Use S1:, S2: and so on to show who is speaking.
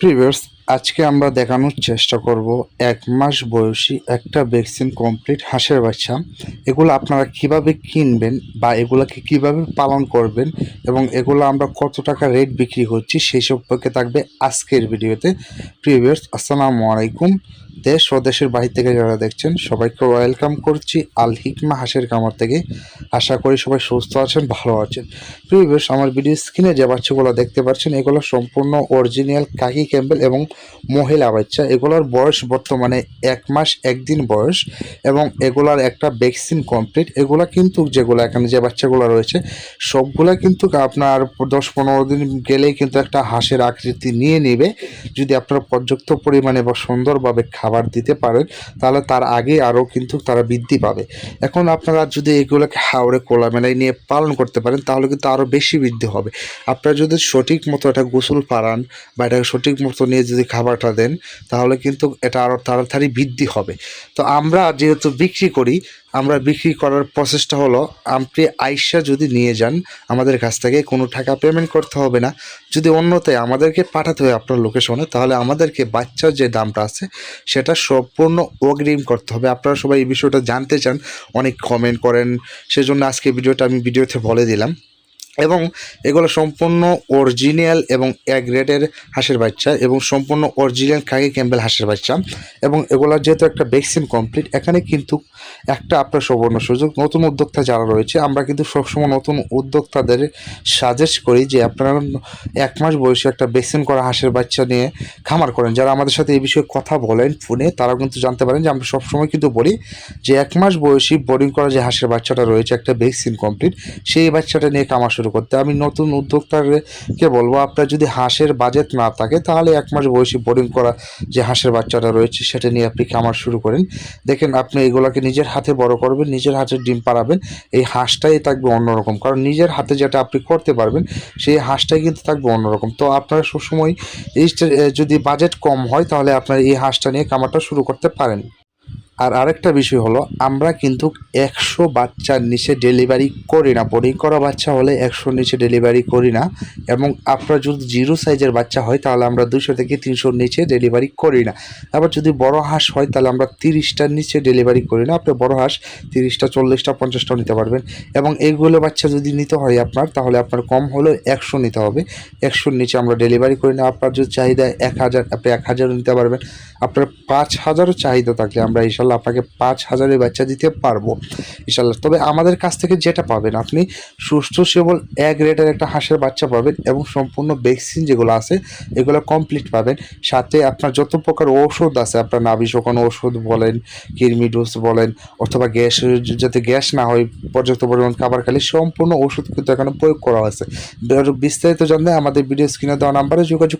S1: প্রিভিয়ার্স আজকে আমরা দেখানোর চেষ্টা করব এক মাস বয়সী একটা ভ্যাকসিন কমপ্লিট হাঁসের বাচ্চা। এগুলো আপনারা কীভাবে কিনবেন বা এগুলোকে কীভাবে পালন করবেন এবং এগুলো আমরা কত টাকা রেট বিক্রি করছি সেই সম্পর্কে থাকবে আজকের ভিডিওতে। প্রিভিয়ার্স আসসালামু আলাইকুম। দেশ ও দেশের বাহির থেকে যারা দেখছেন, সবাইকে ওয়েলকাম করছি আল হিকমা হাঁসের কামার থেকে। আশা করি সবাই সুস্থ আছেন, ভালো আছেন। প্রিভিয়াস আমার ভিডিও স্ক্রিনে যে বাচ্চাগুলো দেখতে পাচ্ছেন, এগুলো সম্পূর্ণ অরিজিনাল কাকি ক্যাম্বেল এবং মহিলা বাচ্চা। এগুলোর বয়স বর্তমানে এক মাস একদিন বয়স এবং এগুলার একটা ভ্যাকসিন কমপ্লিট এগুলা কিন্তু যেগুলো এখানে যে বাচ্চাগুলো রয়েছে, সবগুলা কিন্তু আপনার দশ পনেরো দিন গেলেই কিন্তু একটা হাঁসের আকৃতি নিয়ে নেবে। যদি আপনারা পর্যাপ্ত পরিমাণে বা সুন্দরভাবে খাবার দিতে পারেন, তাহলে তার আগে আরও কিন্তু তারা বৃদ্ধি পাবে। এখন আপনারা যদি এগুলোকে হাওড়ে কোলা মেলায় নিয়ে পালন করতে পারেন, তাহলে কিন্তু আরও বেশি বৃদ্ধি হবে। আপনারা যদি সঠিক মতো এটা গোসল পারান বা এটাকে সঠিক মতো নিয়ে যদি খাবারটা দেন, তাহলে কিন্তু এটা আরও তাড়াতাড়ি বৃদ্ধি হবে। তো আমরা যেহেতু বিক্রি করি আমরা বিক্রি করার প্রসেসটা হলো, আপনি আইসা যদি নিয়ে যান, আমাদের কাছ থেকে কোনো টাকা পেমেন্ট করতে হবে না। যদি অন্যতে আমাদেরকে পাঠাতে হয় আপনার লোকেশনে তাহলে আমাদেরকে বাচ্চার যে দামটা আছে, সেটা সম্পূর্ণ অগ্রিম করতে হবে। আপনারা সবাই এই বিষয়টা জানতে চান, অনেক কমেন্ট করেন, সেজন্য আজকে ভিডিওটা আমি ভিডিওতে বলে দিলাম। এবং এগুলো সম্পূর্ণ অরিজিনাল এবং এক রেটের হাঁসের বাচ্চা, এবং সম্পূর্ণ অরিজিনাল খাকি ক্যাম্বেল হাঁসের বাচ্চা। এবং এগুলোর যেহেতু একটা ভ্যাকসিন কমপ্লিট এখানে কিন্তু একটা আপনার সুবর্ণ সুযোগ। নতুন উদ্যোক্তা যারা রয়েছে, আমরা কিন্তু সবসময় নতুন উদ্যোক্তাদের সাজেস্ট করি যে আপনারা এক মাস বয়সী একটা ভ্যাকসিন করা হাঁসের বাচ্চা নিয়ে খামার করেন। যারা আমাদের সাথে এই বিষয়ে কথা বলেন ফোনে তারা কিন্তু জানতে পারেন যে আমরা সবসময় কিন্তু বলি যে এক মাস বয়সী বোর্ডিং করা যে হাঁসের বাচ্চাটা রয়েছে, একটা ভ্যাকসিন কমপ্লিট সেই বাচ্চাটা নিয়ে খামার শুরু করতে। আমি নতুন উদ্যোক্তাকে বলব, আপনার যদি হাঁসের বাজেট না থাকে, তাহলে এক মাস বয়সী বোর্ডিং করা যে হাঁসের বাচ্চাটা রয়েছে, সেটা নিয়ে আপনি খামার শুরু করেন। দেখেন, আপনি এগুলোকে নিজের হাতে বড় করবেন, নিজের হাতে ডিম পাড়াবেন, এই হাঁসটাই থাকবে অন্যরকম। কারণ নিজের হাতে যেটা আপনি করতে পারবেন, সেই হাঁসটাই কিন্তু থাকবে অন্যরকম। তো আপনারা সবসময় এই যদি বাজেট কম হয়, তাহলে আপনার এই হাঁসটা নিয়ে কামারটা শুরু করতে পারেন। আর আরেকটা বিষয় হলো, আমরা কিন্তু একশো বাচ্চার নিচে ডেলিভারি করি না। বোর্ডিং করা বাচ্চা হলে একশোর নিচে ডেলিভারি করি না। এবং আপনার যদি জিরো সাইজের বাচ্চা হয়, তাহলে আমরা দুশো থেকে তিনশোর নিচে ডেলিভারি করি না। আবার যদি বড় হাঁস হয়, তাহলে আমরা তিরিশটার নিচে ডেলিভারি করি না। আপনি বড় হাঁস, তিরিশটা, চল্লিশটা পঞ্চাশটাও নিতে পারবেন। এবং এইগুলো বাচ্চা যদি নিতে হয় আপনার, তাহলে আপনার কম হলেও একশো নিতে হবে। একশোর নিচে আমরা ডেলিভারি করি না। আপনার যদি চাহিদা এক হাজার, আপনি এক হাজারও নিতে পারবেন। আপনার পাঁচ হাজারও চাহিদা থাকলে আমরা ইনশাল্লাহ আপনাকে পাঁচ হাজারের বাচ্চা দিতে পারব। ইনশাল্লাহ। তবে আমাদের কাছ থেকে যেটা পাবেন, আপনি সুস্থ, সেবল, এক রেটের একটা হাঁসের বাচ্চা পাবেন এবং সম্পূর্ণ ভ্যাকসিন যেগুলো আছে, এগুলো কমপ্লিট পাবেন। সাথে আপনার যত প্রকার ঔষধ আছে, আপনার নাভি শোকানো ওষুধ বলেন, কৃমি ডোজ বলেন, অথবা গ্যাস, যাতে গ্যাস না হয়, পর্যাপ্ত পরিমাণ খাবার খেলে সম্পূর্ণ ওষুধ কিন্তু এখানে প্রয়োগ করা আরও বিস্তারিত জানতে আমাদের ভিডিও স্ক্রিনে দেওয়া নাম্বারে যোগাযোগ